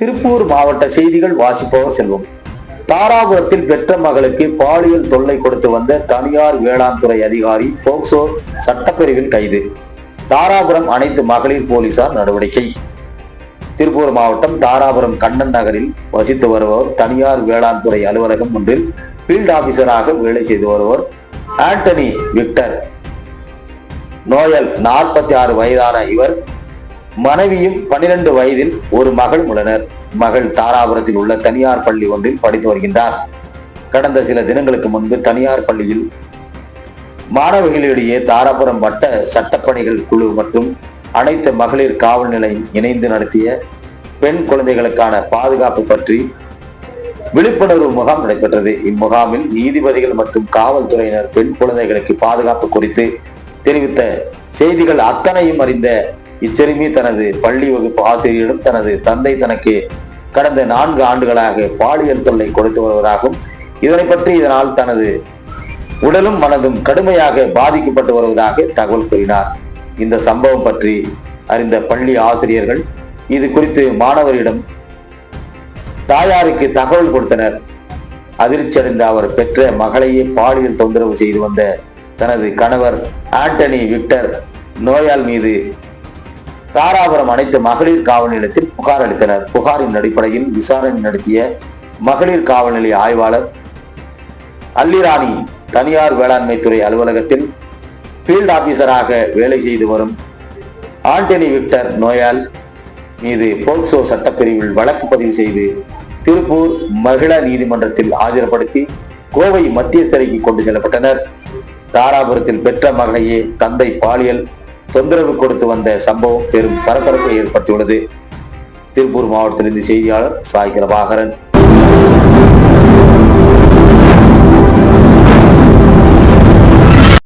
திருப்பூர் மாவட்ட செய்திகள் வாசிப்பவர் செல்வம். தாராபுரத்தில் பெற்ற மகளுக்கு பாலியல் தொல்லை கொடுத்து வந்த தனியார் வேளாண் துறை அதிகாரி போக்சோ சட்டப்பிரிவில் கைது. தாராபுரம் அனைத்து மகளிர் போலீசார் நடவடிக்கை. திருப்பூர் மாவட்டம் தாராபுரம் கண்ணன் நகரில் வசித்து வருபவர் தனியார் வேளாண் துறை அலுவலகம் ஒன்றில் ஃபீல்ட் ஆபீசராக வேலை செய்து வருவர் ஆண்டனி விக்டர் நோயல் நாற்பத்தி ஆறு வயதான இவர் மனைவியும் பன்னிரண்டு வயதில் ஒரு மகள் உள்ளனர் மகள் தாராபுரத்தில் உள்ள தனியார் பள்ளி ஒன்றில் படித்து வருகின்றார். கடந்த சில தினங்களுக்கு முன்பு தனியார் பள்ளியில் மாணவிகளிடையே தாராபுரம் வட்ட சட்டப்பணிகள் குழு மற்றும் அனைத்து மகளிர் காவல் நிலையம் இணைந்து நடத்திய பெண் குழந்தைகளுக்கான பாதுகாப்பு பற்றி விழிப்புணர்வு முகாம் நடைபெற்றது. இம்முகாமில் நீதிபதிகள் மற்றும் காவல்துறையினர் பெண் குழந்தைகளுக்கு பாதுகாப்பு குறித்து தெரிவித்த செய்திகள் அத்தனையும் அறிந்த இச்சிறுமி தனது பள்ளி வகுப்பு ஆசிரியரிடம் தனது தந்தை தனக்கு கடந்த நான்கு ஆண்டுகளாக பாலியல் தொல்லை கொடுத்து வருவதாகவும் இதனை பற்றி இதனால் தனது உடலும் மனதும் கடுமையாக பாதிக்கப்பட்டு வருவதாக தகவல் கூறினார். இந்த சம்பவம் பற்றி அறிந்த பள்ளி ஆசிரியர்கள் இது குறித்து மாணவரிடம் தாயாருக்கு தகவல் கொடுத்தனர். அதிர்ச்சி அடைந்த அவர் பெற்ற மகளையே பாலியல் தொந்தரவு செய்து வந்த தனது கணவர் ஆண்டனி விக்டர் நோயால் மீது தாராபுரம் அனைத்து மகளிர் காவல் நிலையத்தில் புகார் அளித்தனர். புகாரின் அடிப்படையில் விசாரணை நடத்திய மகளிர் காவல் நிலைய ஆய்வாளர் அல்லிராணி தனியார் வேளாண்மை துறை அலுவலகத்தில் ஃபீல்ட் ஆபீசராக வேலை செய்து வரும் ஆண்டனி விக்டர் நோயால் மீது போக்சோ சட்டப்பிரிவில் வழக்கு பதிவு செய்து திருப்பூர் மகிழா நீதிமன்றத்தில் ஆஜர்படுத்தி கோவை மத்திய சிறைக்கு கொண்டு செல்லப்பட்டனர். தாராபுரத்தில் பெற்ற மகளையே தந்தை பாலியல் தொந்தரவு கொடுத்து வந்த சம்பவம் பெரும் பரபரப்பை ஏற்படுத்தியுள்ளது. திருப்பூர் மாவட்டத்திலிருந்து செய்தியாளர் சாய் பிரபாகரன்